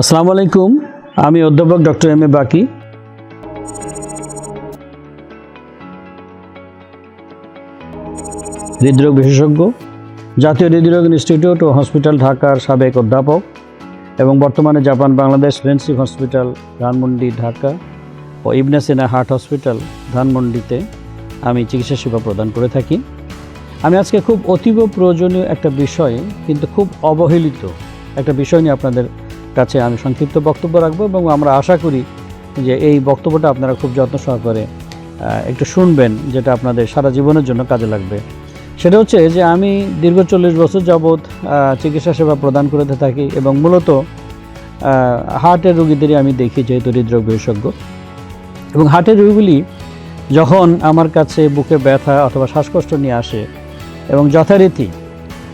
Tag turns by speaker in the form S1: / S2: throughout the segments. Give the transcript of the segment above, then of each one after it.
S1: আসসালামু আলাইকুম, আমি অধ্যাপক ডক্টর এম এ বাকি। হৃদরোগ বিশেষজ্ঞ, জাতীয় হৃদরোগ ইনস্টিটিউট ও হসপিটাল ঢাকার সাবেক অধ্যাপক এবং বর্তমানে Japan Bangladesh friendship hospital, Dhanmondi Dhaka ও ইবনে সিনা হার্ট হসপিটাল, ধানমন্ডিতে আমি চিকিৎসা সেবা প্রদান করে থাকি। আমি আজকে খুব অতীব প্রয়োজনীয় একটা বিষয়, কিন্তু খুব অবহেলিত একটা বিষয় নিয়ে আপনাদের কাছে আমি সংক্ষিপ্ত বক্তব্য রাখব এবং আমরা আশা করি যে এই বক্তব্যটা আপনারা খুব যত্ন সহকারে একটু শুনবেন, যেটা আপনাদের সারা জীবনের জন্য কাজে লাগবে। সেটা হচ্ছে যে আমি দীর্ঘ চল্লিশ বছর যাবৎ চিকিৎসা সেবা প্রদান করে থাকি এবং মূলত হার্টের রুগীদেরই আমি দেখি যেহেতু হৃদরোগ বিশেষজ্ঞ। এবং হার্টের রোগীগুলি যখন আমার কাছে বুকে ব্যথা অথবা শ্বাসকষ্ট নিয়ে আসে এবং যথারীতি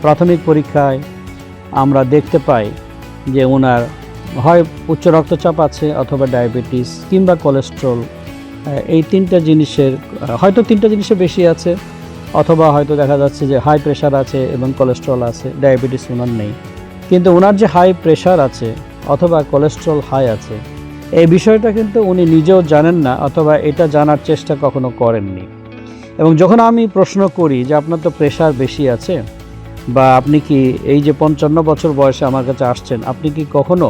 S1: প্রাথমিক পরীক্ষায় আমরা দেখতে পাই যে ওনার হয় উচ্চ রক্তচাপ আছে অথবা ডায়াবেটিস কিংবা কোলেস্ট্রল এই তিনটা জিনিসের হয়তো তিনটা জিনিসের বেশি আছে, অথবা হয়তো দেখা যাচ্ছে যে হাই প্রেশার আছে এবং কোলেস্ট্রল আছে, ডায়াবেটিস ওনার নেই। কিন্তু ওনার যে হাই প্রেশার আছে অথবা কোলেস্ট্রল হাই আছে, এই বিষয়টা কিন্তু উনি নিজেও জানেন না অথবা এটা জানার চেষ্টা কখনো করেননি। এবং যখন আমি প্রশ্ন করি যে আপনার তো প্রেশার বেশি আছে, বা আপনি কি এই যে পঞ্চান্ন বছর বয়সে আমার কাছে আসছেন, আপনি কি কখনো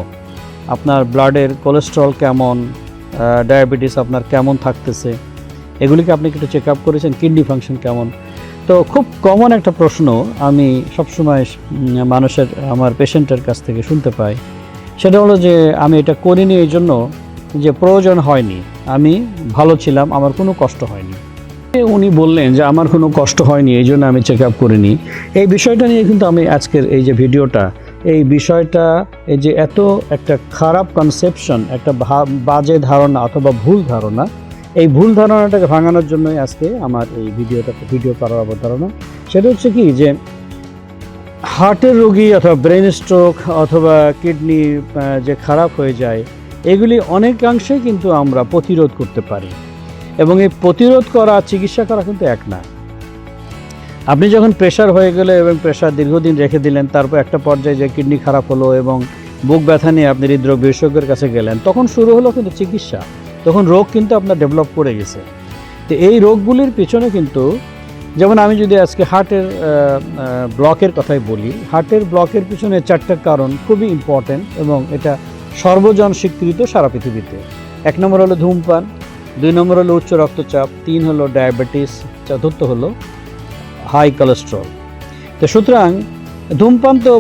S1: আপনার ব্লাডের কোলেস্ট্রল কেমন ডায়াবেটিস আপনার কেমন থাকতেছে, এগুলিকে আপনি একটু চেক আপ করেছেন কিডনি ফাংশন কেমন? তো খুব কমন একটা প্রশ্ন আমি সবসময় মানুষের, আমার পেশেন্টের কাছ থেকে শুনতে পাই। সেটা হলো যে, আমি এটা করিনি এই জন্য যে প্রয়োজন হয়নি, আমি ভালো ছিলাম, আমার কোনো কষ্ট হয়নি। উনি বললেন যে, আমার কোনো কষ্ট হয়নি, এই জন্য আমি চেক আপ করিনি। এই বিষয়টা নিয়ে কিন্তু আমি আজকের এই যে ভিডিওটা এই বিষয়টা, এই যে এত একটা খারাপ কনসেপশন একটা বাজে ধারণা অথবা ভুল ধারণা, এই ভুল ধারণাটাকে ভাঙানোর জন্যই আজকে আমার এই ভিডিওটা, ভিডিও করার অবতারণা। সেটা হচ্ছে কি যে হার্টের রোগী অথবা ব্রেন স্ট্রোক অথবা কিডনি যে খারাপ হয়ে যায়, এগুলি অনেকাংশে কিন্তু আমরা প্রতিরোধ করতে পারি। এবং এই প্রতিরোধ করা, চিকিৎসা করা কিন্তু এক না। আপনি যখন প্রেশার হয়ে গেলে এবং প্রেশার দীর্ঘদিন রেখে দিলেন, তারপর একটা পর্যায়ে যে কিডনি খারাপ হলো এবং বুক ব্যথা নিয়ে আপনি হৃদরোগ বিশেষজ্ঞের কাছে গেলেন, তখন শুরু হলো কিন্তু চিকিৎসা। তখন রোগ কিন্তু আপনার ডেভেলপ করে গেছে। তো এই রোগগুলির পিছনে কিন্তু, যেমন আমি যদি আজকে হার্টের ব্লকের কথাই বলি হার্টের ব্লকের পিছনে চারটা কারণ খুবই ইম্পর্ট্যান্ট এবং এটা সর্বজন স্বীকৃত সারা পৃথিবীতে। এক নম্বর হলো ধূমপান, দুই নম্বর হলো উচ্চ রক্তচাপ, তিন হলো ডায়াবেটিস চতুর্থ হলো হাই কোলেস্ট্রল। তো সুতরাং ধূমপান তো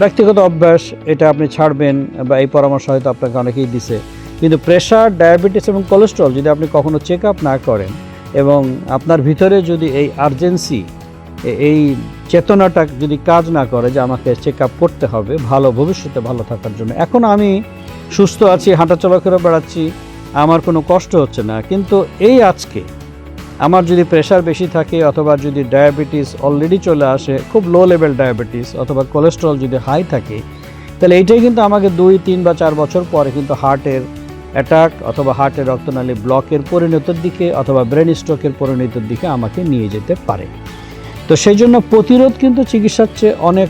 S1: ব্যক্তিগত অভ্যাস, এটা আপনি ছাড়বেন বা এই পরামর্শ হয়তো আপনাকে অনেকেই দিছে। কিন্তু প্রেশার, ডায়াবেটিস এবং কোলেস্ট্রল যদি আপনি কখনো চেক আপ না করেন এবং আপনার ভিতরে যদি এই আর্জেন্সি এই চেতনাটা যদি কাজ না করে যে আমাকে চেক আপ করতে হবে, ভালো, ভবিষ্যতে ভালো থাকার জন্য। এখন আমি সুস্থ আছি হাঁটাচলা করে বেড়াচ্ছি, আমার কোনো কষ্ট হচ্ছে না। কিন্তু এই আজকে আমার যদি প্রেশার বেশি থাকে অথবা যদি ডায়াবেটিস অলরেডি চলে আসে, খুব লো লেভেল ডায়াবেটিস অথবা কোলেস্ট্রল যদি হাই থাকে, তাহলে এইটাই কিন্তু আমাকে দুই, তিন বা চার বছর পরে কিন্তু হার্টের অ্যাটাক অথবা হার্টের রক্তনালী ব্লকের পরিণতির দিকে অথবা ব্রেন স্ট্রোকের পরিণতির দিকে আমাকে নিয়ে যেতে পারে। তো সেই জন্য প্রতিরোধ কিন্তু চিকিৎসার চেয়ে অনেক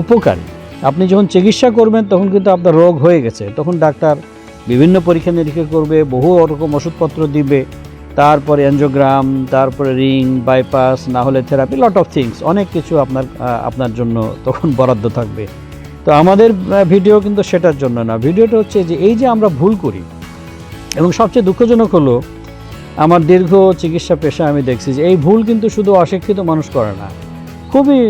S1: উপকারী। আপনি যখন চিকিৎসা করবেন, তখন কিন্তু আপনার রোগ হয়ে গেছে। তখন ডাক্তার বিভিন্ন পরীক্ষা নিরীক্ষা করবে, বহু রকম ওষুধপত্র দিবে। তারপরে অ্যাঞ্জিওগ্রাম তারপরে রিং বাইপাস না হলে থেরাপি লট অফ থিংস অনেক কিছু আপনার আপনার জন্য তখন বরাদ্দ থাকবে। তো আমাদের ভিডিও কিন্তু সেটার জন্য না। ভিডিওটা হচ্ছে যে এই যে আমরা ভুল করি, এবং সবচেয়ে দুঃখজনক হলো, আমার দীর্ঘ চিকিৎসা পেশা আমি দেখছি যে এই ভুল কিন্তু শুধু অশিক্ষিত মানুষ করে না। খুবই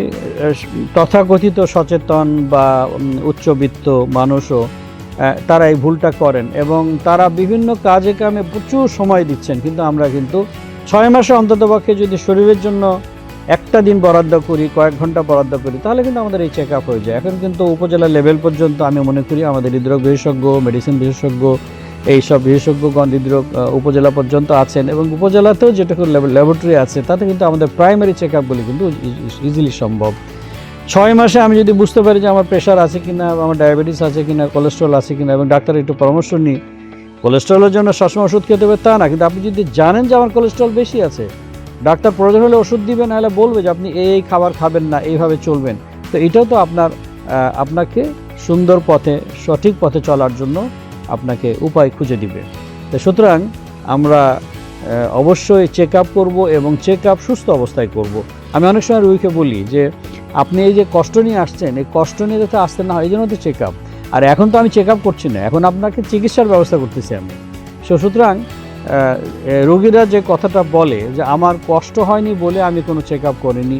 S1: তথাকথিত সচেতন বা উচ্চবিত্ত মানুষও তারা এই ভুলটা করেন এবং তারা বিভিন্ন কাজে কামে প্রচুর সময় দিচ্ছেন, কিন্তু আমরা কিন্তু ছয় মাসে অন্ততপক্ষে যদি শরীরের জন্য একটা দিন বরাদ্দ করি, কয়েক ঘণ্টা বরাদ্দ করি, তাহলে কিন্তু আমাদের এই চেক আপ হয়ে যায়। এখন কিন্তু উপজেলা লেভেল পর্যন্ত আমি মনে করি আমাদের হৃদরোগ বিশেষজ্ঞ মেডিসিন বিশেষজ্ঞ, এইসব বিশেষজ্ঞগণ হৃদরোগ উপজেলা পর্যন্ত আছেন এবং উপজেলাতেও যেটুকু ল্যাবরেটরি আছে, তাতে কিন্তু আমাদের প্রাইমারি চেক আপগুলি কিন্তু ইজিলি সম্ভব। ছয় মাসে আমি যদি বুঝতে পারি যে আমার প্রেশার আছে কি না আমার ডায়াবেটিস আছে কি না কোলেস্ট্রল আছে কিনা এবং ডাক্তার একটু পরামর্শ নিই কোলেস্ট্রলের জন্য সবসময় ওষুধ খেতে হবে তা না, কিন্তু আপনি যদি জানেন যে আমার কোলেস্ট্রল বেশি আছে, ডাক্তার প্রয়োজন হলে ওষুধ দিবে নাহলে বলবে যে আপনি এই এই খাবার খাবেন না, এইভাবে চলবেন তো এটাও তো আপনার আপনাকে সুন্দর পথে, সঠিক পথে চলার জন্য আপনাকে উপায় খুঁজে দিবে তো সুতরাং আমরা অবশ্যই চেক আপ করব এবং চেক আপ সুস্থ অবস্থায় করব। আমি অনেক সময় রুইকে বলি যে আপনি এই যে কষ্ট নিয়ে আসছেন, এই কষ্ট নিয়ে যাতে আসতে না হয়, এই জন্য তো চেক আপ আর এখন তো আমি চেক আপ করছি না, এখন আপনাকে চিকিৎসার ব্যবস্থা করতেছি আমি। সো সুতরাং রোগীরা যে কথাটা বলে যে, আমার কষ্ট হয়নি বলে আমি কোনো চেক আপ করিনি,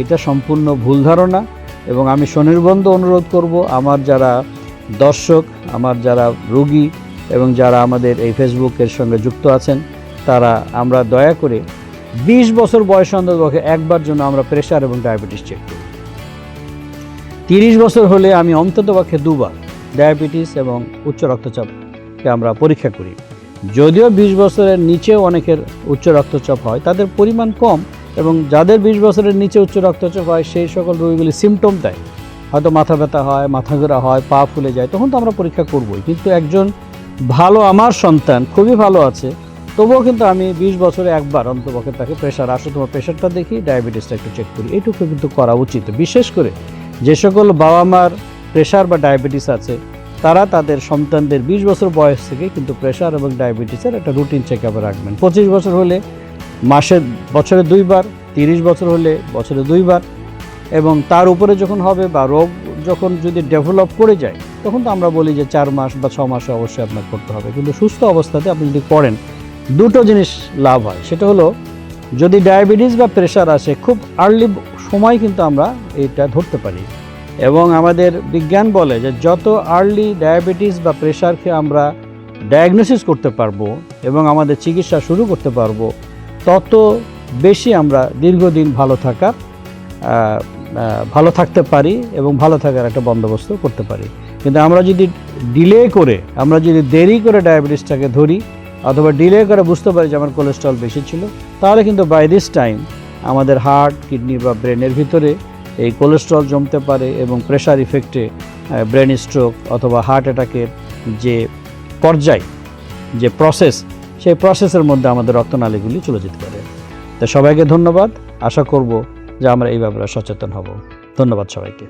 S1: এটা সম্পূর্ণ ভুল ধারণা এবং আমি স্বনির্বন্ধ অনুরোধ করব আমার যারা দর্শক, আমার যারা রোগী এবং যারা আমাদের এই ফেসবুকের সঙ্গে যুক্ত আছেন, তারা আমরা দয়া করে বিশ বছর বয়স অন্ততপক্ষে একবার জন্য আমরা প্রেশার এবং ডায়াবেটিস চেক করি। তিরিশ বছর হলে আমি অন্ততপক্ষে দুবার ডায়াবেটিস এবং উচ্চ রক্তচাপকে আমরা পরীক্ষা করি। যদিও বিশ বছরের নিচেও অনেকের উচ্চ রক্তচাপ হয়, তাদের পরিমাণ কম এবং যাদের বিশ বছরের নিচে উচ্চ রক্তচাপ হয়, সেই সকল রোগীগুলি সিমটম দেয়। হয়তো মাথা ব্যথা হয়, মাথা ঘোরা হয়, পা ফুলে যায়, তখন তো আমরা পরীক্ষা করবই। কিন্তু একজন ভালো আমার সন্তান খুবই ভালো আছে, তবুও কিন্তু আমি বিশ বছরে একবার অন্তপক্ষে তাকে প্রেশার আসো তোমার প্রেশারটা দেখি, ডায়াবেটিসটা একটু চেক করি। এইটুকু কিন্তু করা উচিত। বিশেষ করে যে সকল বাবা মার প্রেশার বা ডায়াবেটিস আছে, তারা তাদের সন্তানদের বিশ বছর বয়স থেকে কিন্তু প্রেশার এবং ডায়াবেটিসের একটা রুটিন চেক আপে রাখবেন। পঁচিশ বছর হলে মাসে বছরে দুইবার, তিরিশ বছর হলে বছরে দুইবার এবং তার উপরে যখন হবে বা রোগ যখন যদি ডেভেলপ করে যায়, তখন তো আমরা বলি যে চার মাস বা ছ মাসে অবশ্যই আপনার করতে হবে। কিন্তু সুস্থ অবস্থাতে আপনি যদি করেন দুটো জিনিস লাভ হয়। সেটা হলো, যদি ডায়াবেটিস বা প্রেশার আসে, খুব আর্লি সময় কিন্তু আমরা এটা ধরতে পারি। এবং আমাদের বিজ্ঞান বলে যে যত আর্লি ডায়াবেটিস বা প্রেশারকে আমরা ডায়াগনোসিস করতে পারব এবং আমাদের চিকিৎসা শুরু করতে পারব, তত বেশি আমরা দীর্ঘদিন ভালো থাকার ভালো থাকতে পারি এবং ভালো থাকার একটা বন্দোবস্ত করতে পারি। কিন্তু আমরা যদি ডিলে করে, আমরা যদি দেরি করে ডায়াবেটিসটাকে ধরি, অথবা ডিলে করে বুঝতে পারি যে আমার কোলেস্ট্রল বেশি ছিল, তাহলে কিন্তু বাই দিস টাইম আমাদের হার্ট, কিডনি বা ব্রেনের ভিতরে এই কোলেস্ট্রল জমতে পারে এবং প্রেশার ইফেক্টে ব্রেন স্ট্রোক অথবা হার্ট অ্যাটাকের যে পর্যায়, যে প্রসেস, সেই প্রসেসের মধ্যে আমাদের রক্তনালীগুলি চলে যেতে পারে তো সবাইকে ধন্যবাদ। আশা করব যে আমরা এই ব্যাপারে সচেতন হব। ধন্যবাদ সবাইকে।